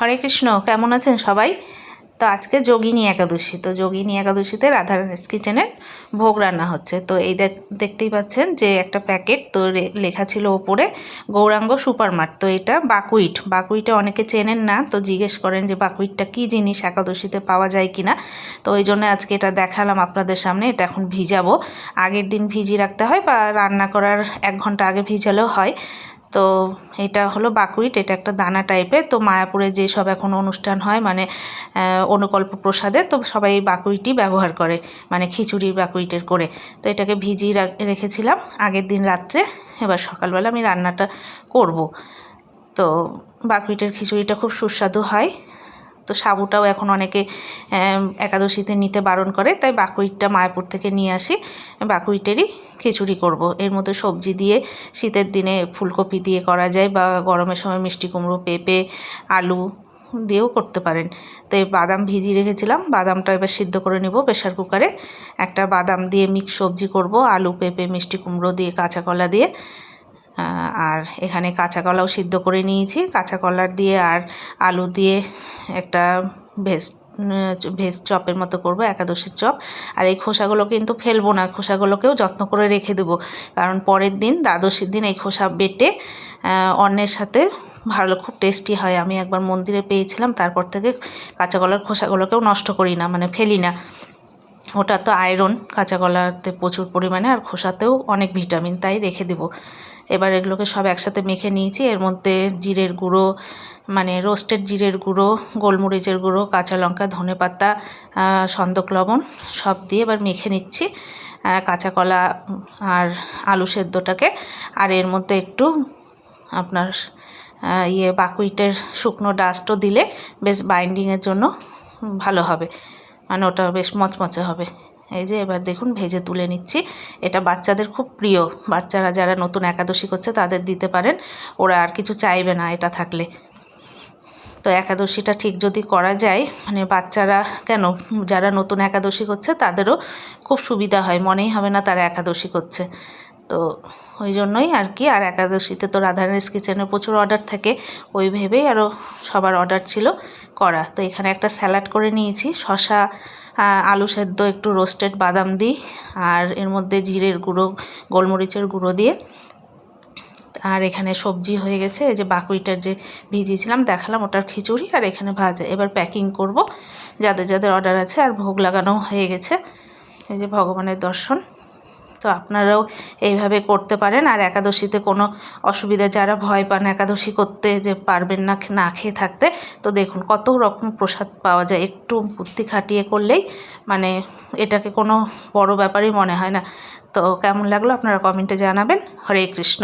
হরে কৃষ্ণ, কেমন আছেন সবাই? তো আজকে যোগিনী একাদশী, তো যোগিনী একাদশীতে রাধারানীস কিচেনের ভোগ রান্না হচ্ছে। তো এই দেখ- দেখতেই পাচ্ছেন যে একটা প্যাকেট তো লেখা ছিল ওপরে গৌরাঙ্গ সুপারমার্ট। তো এটা বাকুইট, বাকুইটে অনেকে চেনেন না, তো জিজ্ঞেস করেন যে বাকুইটটা কী জিনিস, একাদশীতে পাওয়া যায় কি না তো ওই জন্য আজকে এটা দেখালাম আপনাদের সামনে, এটা এখন ভিজাবো। আগের দিন ভিজিয়ে রাখতে হয় বা রান্না করার এক ঘণ্টা আগে ভিজালেও হয়। তো এটা হলো বাকুইট এটা একটা দানা টাইপের তো মায়াপুরে যেসব এখন অনুষ্ঠান হয় মানে অনুকল্প প্রসাদে, তো সবাই এই বাকুইটই ব্যবহার করে মানে খিচুড়ি বাকুইটের করে। তো এটাকে ভিজিয়ে রাখ- রেখেছিলাম আগের দিন রাত্রে, এবার সকালবেলা আমি রান্নাটা করব। তো বাকুইটের খিচুড়িটা খুব সুস্বাদু হয়। তো সাবুটাও এখন অনেকে একাদশীতে নিতে বারণ করে, তাই বাকুইটটা মায়াপুর থেকে নিয়ে আসি। বাকুইটেরই খিচুড়ি করব। এর মধ্যে সবজি দিয়ে শীতের দিনে ফুলকপি দিয়ে করা যায় বা গরমের সময় মিষ্টি কুমড়ো, পেঁপে, আলু দিয়েও করতে পারেন। তো এই বাদাম ভিজিয়ে রেখেছিলাম, বাদামটা এবার সিদ্ধ করে নেব প্রেশার কুকারে। একটা বাদাম দিয়ে মিক্স সবজি করব, আলু, পেঁপে, মিষ্টি কুমড়ো দিয়ে, কাঁচা কলা দিয়ে। আর এখানে কাঁচা কলাও সিদ্ধ করে নিয়েছি। কাঁচা কলার দিয়ে আর আলু দিয়ে একটা ভেজ ভেজ চপের মতো করব, একাদশীর চপ। আর এই খোসাগুলো কিন্তু ফেলব না, খোসাগুলোকেও যত্ন করে রেখে দেবো। কারণ পরের দিন, দ্বাদশীর দিন এই খোসা বেটে অন্যের সাথে ভালো, খুব টেস্টি হয়। আমি একবার মন্দিরে পেয়েছিলাম, তারপর থেকে কাঁচা কলার খোসাগুলোকেও নষ্ট করি না মানে ফেলি না। ওটা তো আয়রন, কাঁচা কলাতে প্রচুর পরিমাণে, আর খোসাতেও অনেক ভিটামিন, তাই রেখে দেবো। এবার এগুলোকে সব একসাথে মেখে নিয়েছি। এর মধ্যে জিরের গুঁড়ো মানে রোস্টেড জিরের গুঁড়ো, গোলমরিচের গুঁড়ো, কাঁচা লঙ্কা, ধনে পাতা সন্দক লবণ সব দিয়ে এবার মেখে নিচ্ছি কাঁচা কলা আর আলু সেদ্ধটাকে। আর এর মধ্যে একটু আপনার ইয়ে বাকুইটের শুকনো ডাস্টও দিলে বেশ বাইন্ডিংয়ের জন্য ভালো হবে। মানে ওটা বেশ মচমচে হবে। এই যে এবার দেখুন ভেজে তুলে নিচ্ছি। এটা বাচ্চাদের খুব প্রিয়। বাচ্চারা যারা নতুন একাদশী করছে তাদের দিতে পারেন। ওরা আর কিছু চাইবে না এটা থাকলে। তো একাদশীটা ঠিক যদি করা যায় মানে বাচ্চারা কেন? যারা নতুন একাদশী করছে তাদেরও খুব সুবিধা হয়। মনেই হবে না তারা একাদশী করছে। তো ওই জন্যই আর কি। আর একাদশীতে তো রাধারানীস কিচেনে প্রচুর অর্ডার থাকে। ওই ভেবেই আরও সবার অর্ডার ছিল করা। তো এখানে একটা স্যালাড করে নিয়েছি। শশা আলু সেদ্ধ, একটু রোস্টেড বাদাম দিই। আর এর মধ্যে জিরের গুঁড়ো, গোলমরিচের গুঁড়ো দিয়ে। আর এখানে সবজি হয়ে গেছে। এই যে বাকুইটার যে ভিজিয়েছিলাম, দেখালাম ওটার খিচুড়ি আর এখানে ভাজা। এবার প্যাকিং করব। যাদের যাদের অর্ডার আছে আর ভোগ লাগানো হয়ে গেছে। এই যে ভগবানের দর্শন। তো আপনারাও এইভাবে করতে পারেন। আর একাদশীতে কোনো অসুবিধা, যারা ভয় পান একাদশী করতে যে পারবেন না না খেয়ে থাকতে, তো দেখুন কত রকম প্রসাদ পাওয়া যায়। একটু বুদ্ধি খাটিয়ে করলেই মানে এটাকে কোনো বড় ব্যাপারই মনে হয় না। তো কেমন লাগল আপনারা কমেন্টে জানাবেন। হরে কৃষ্ণ।